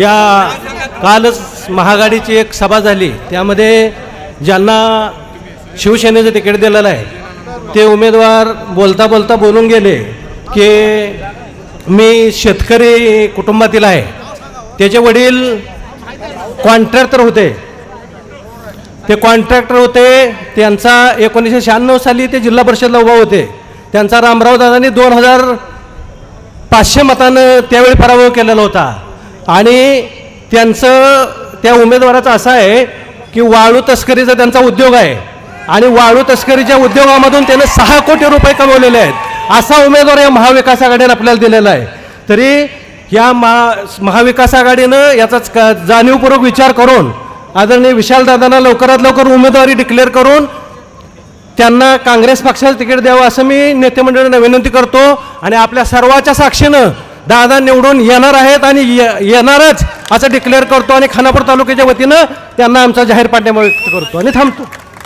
या कालच महागाडीची एक सभा झाली. त्यामध्ये ज्यांना शिवसेनेचं तिकीट दिलेलं आहे ते उमेदवार बोलता बोलता बोलून गेले की मी शेतकरी कुटुंबातील आहे. त्याचे वडील कॉन्ट्रॅक्टर होते. ते कॉन्ट्रॅक्टर होते त्यांचा एकोणीसशे शहाण्णव साली ते जिल्हा परिषदला उभा होते. त्यांचा रामराव दादांनी दोन हजार पाचशे मतानं त्यावेळी पराभव केलेला होता. आणि त्यांचं त्या उमेदवाराचं असं आहे की वाळू तस्करीचा त्यांचा उद्योग आहे. आणि वाळू तस्करीच्या उद्योगामधून त्यानं सहा कोटी रुपये कमवलेले आहेत. असा उमेदवार या महाविकास आघाडीने आपल्याला दिलेला आहे. तरी या महा महाविकास आघाडीनं याचाच क- जाणीवपूर्वक विचार करून आदरणीय विशालदादांना लवकरात लवकर उमेदवारी डिक्लेअर करून त्यांना काँग्रेस पक्षाला तिकीट द्यावं असं मी नेते मंडळींना विनंती करतो. आणि आपल्या सर्वाच्या साक्षीनं दादा निवडून येणार आहेत आणि ये- येणारच असं डिक्लेअर करतो आणि खानापूर तालुक्याच्या वतीनं त्यांना आमचा जाहीर पाठिंबा व्यक्त करतो. आणि थांबतो.